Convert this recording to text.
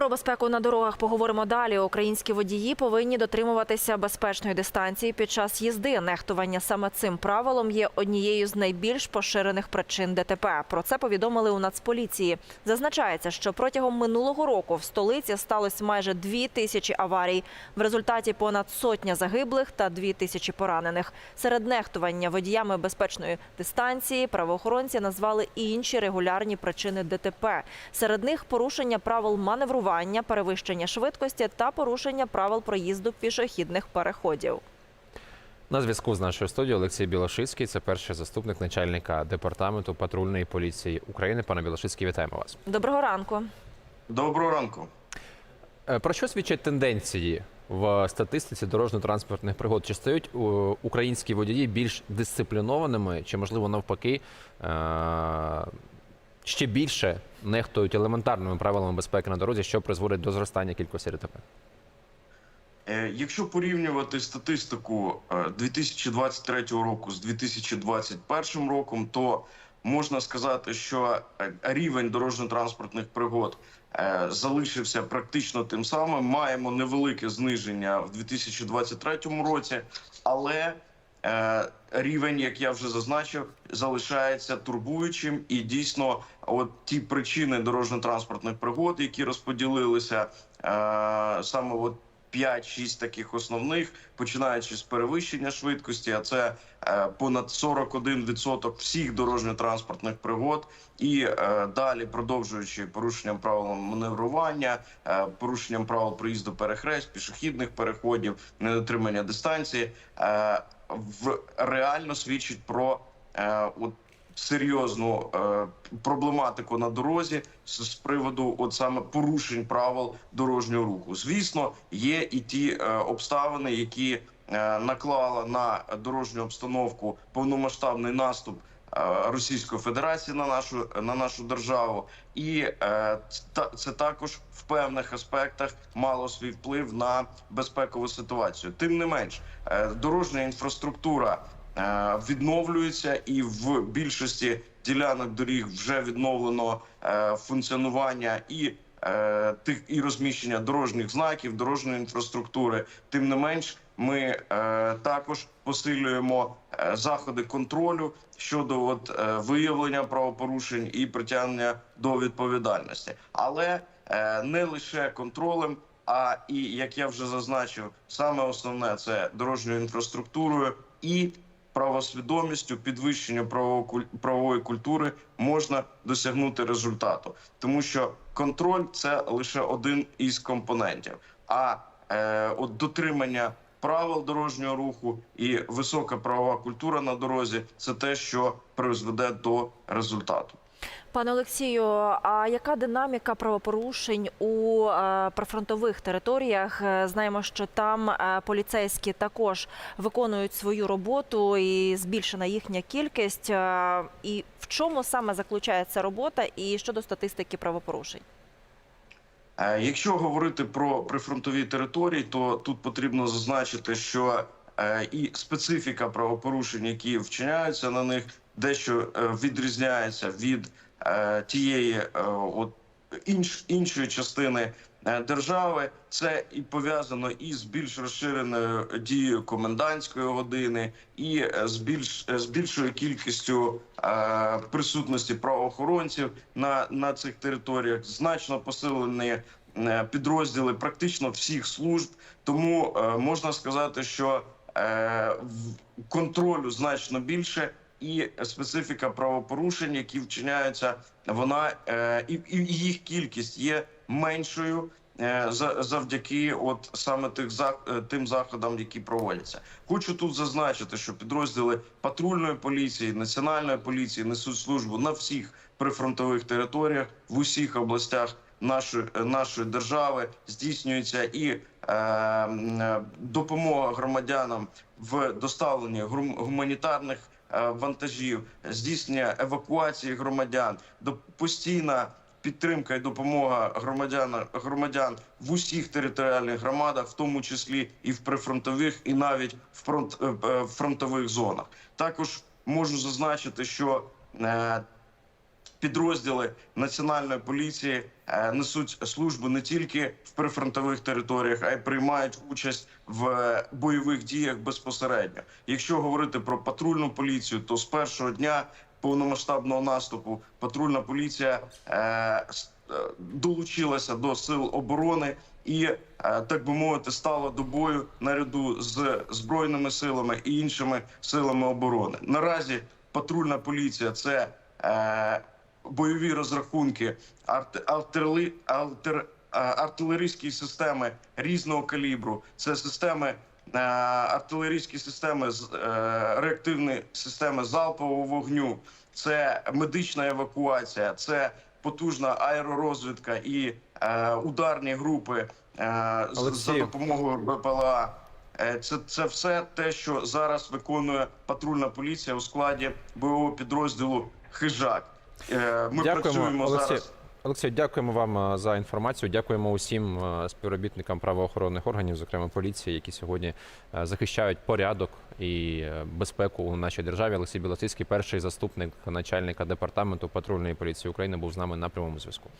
Про безпеку на дорогах поговоримо далі. Українські водії повинні дотримуватися безпечної дистанції під час їзди. Нехтування саме цим правилом є однією з найбільш поширених причин ДТП. Про це повідомили у Нацполіції. Зазначається, що протягом минулого року в столиці сталося майже дві тисячі аварій. В результаті понад сотня загиблих та дві тисячі поранених. Серед нехтування водіями безпечної дистанції правоохоронці назвали і інші регулярні причини ДТП. Серед них порушення правил маневрування, перевищення швидкості та порушення правил проїзду пішохідних переходів. На зв'язку з нашою студією Олексій Білошицький, це перший заступник начальника департаменту патрульної поліції України. Пане Білошицький, вітаємо вас. Доброго ранку. Доброго ранку. Е, Про що свідчать тенденції в статистиці дорожньо-транспортних пригод? Чи стають українські водії більш дисциплінованими, чи можливо навпаки е, ще більше нехтують елементарними правилами безпеки на дорозі, що призводить до зростання кількості ДТП? Е, Якщо порівнювати статистику е, 2023 року з 2021 роком, то можна сказати, що е, рівень дорожньо-транспортних пригод е, залишився практично тим самим. Маємо невелике зниження в 2023 році, але е, рівень, як я вже зазначив, залишається турбуючим, і дійсно, от ті причини дорожньо-транспортних пригод, які розподілилися е, саме от 5-6 таких основних, починаючи з перевищення швидкості, а це е, понад 41% всіх дорожньо-транспортних пригод, і е, далі продовжуючи порушенням правил маневрування, е, порушенням правил проїзду перехрест, пішохідних переходів, недотримання дистанції, е, в реально свідчить про е, от серйозну е, проблематику на дорозі з, з приводу от саме порушень правил дорожнього руху. Звісно, є і ті е, обставини, які е, наклала на дорожню обстановку повномасштабний наступ. Е, Російської Федерації на нашу на нашу державу, і е, це також в певних аспектах мало свій вплив на безпекову ситуацію. Тим не менш, е, дорожня інфраструктура відновлюється, і в більшості ділянок доріг вже відновлено функціонування і тих і розміщення дорожніх знаків, дорожньої інфраструктури. Тим не менш, ми е, також посилюємо е, заходи контролю щодо от, е, виявлення правопорушень і притягнення до відповідальності, але не лише контролем. А і як я вже зазначив, саме основне це дорожньою інфраструктурою і правосвідомістю, підвищенню правової правової культури можна досягнути результату, тому що контроль це лише один із компонентів. А е, от дотримання правил дорожнього руху і висока правова культура на дорозі це те, що призведе до результату. Пане Олексію, а яка динаміка правопорушень у е, прифронтових територіях? Е, Знаємо, що там е, поліцейські також виконують свою роботу і збільшена їхня кількість. І в чому саме заключається робота і щодо статистики правопорушень? Е, Якщо говорити про прифронтові території, то тут потрібно зазначити, що е, і специфіка правопорушень, які вчиняються на них, дещо е, відрізняється від тієї от інш, іншої частини держави. Це і пов'язано із більш розширеною дією комендантської години, і е, з більш е, з більшою кількістю е, присутності правоохоронців на, на цих територіях, значно посилені е, підрозділи практично всіх служб. Тому е, можна сказати, що е, контролю значно більше. І специфіка правопорушень, які вчиняються, вона е, і, їх кількість є меншою е, за- завдяки, от саме тих е, тим заходам, які проводяться. Хочу тут зазначити, що підрозділи патрульної поліції, національної поліції несуть службу на всіх прифронтових територіях в усіх областях нашої нашої держави. Здійснюється і е, допомога громадянам в доставленні гуманітарних вантажів, здійснення евакуації громадян, постійна підтримка і допомога громадян громадян в усіх територіальних громадах, в тому числі і в прифронтових, і навіть в фронт е, е, фронтових зонах. Також можу зазначити, що е, підрозділи національної поліції е, несуть службу не тільки в прифронтових територіях, а й приймають участь в е, бойових діях безпосередньо. Якщо говорити про патрульну поліцію, то з першого дня повномасштабного наступу патрульна поліція е, долучилася до сил оборони і, так би мовити, стала до бою наряду з збройними силами і іншими силами оборони. Наразі патрульна поліція це бойові розрахунки, арт, артили, алтер, е, артилерійські системи різного калібру. Це системи. Артилерійські системи з е, реактивні системи залпового вогню, це медична евакуація, це потужна аеророзвідка і е, ударні групи е, з- за допомогою БПЛА. Це, це все те, що зараз виконує патрульна поліція у складі бойового підрозділу Хижак. Е, Ми Дякуємо, працюємо Олексій. зараз. Олексій, дякуємо вам е, за інформацію. Дякуємо усім е, співробітникам правоохоронних органів, зокрема поліції, які сьогодні захищають порядок і безпеку у нашій державі. Олексій Білоцицький, перший заступник начальника департаменту патрульної поліції України, був з нами на прямому зв'язку.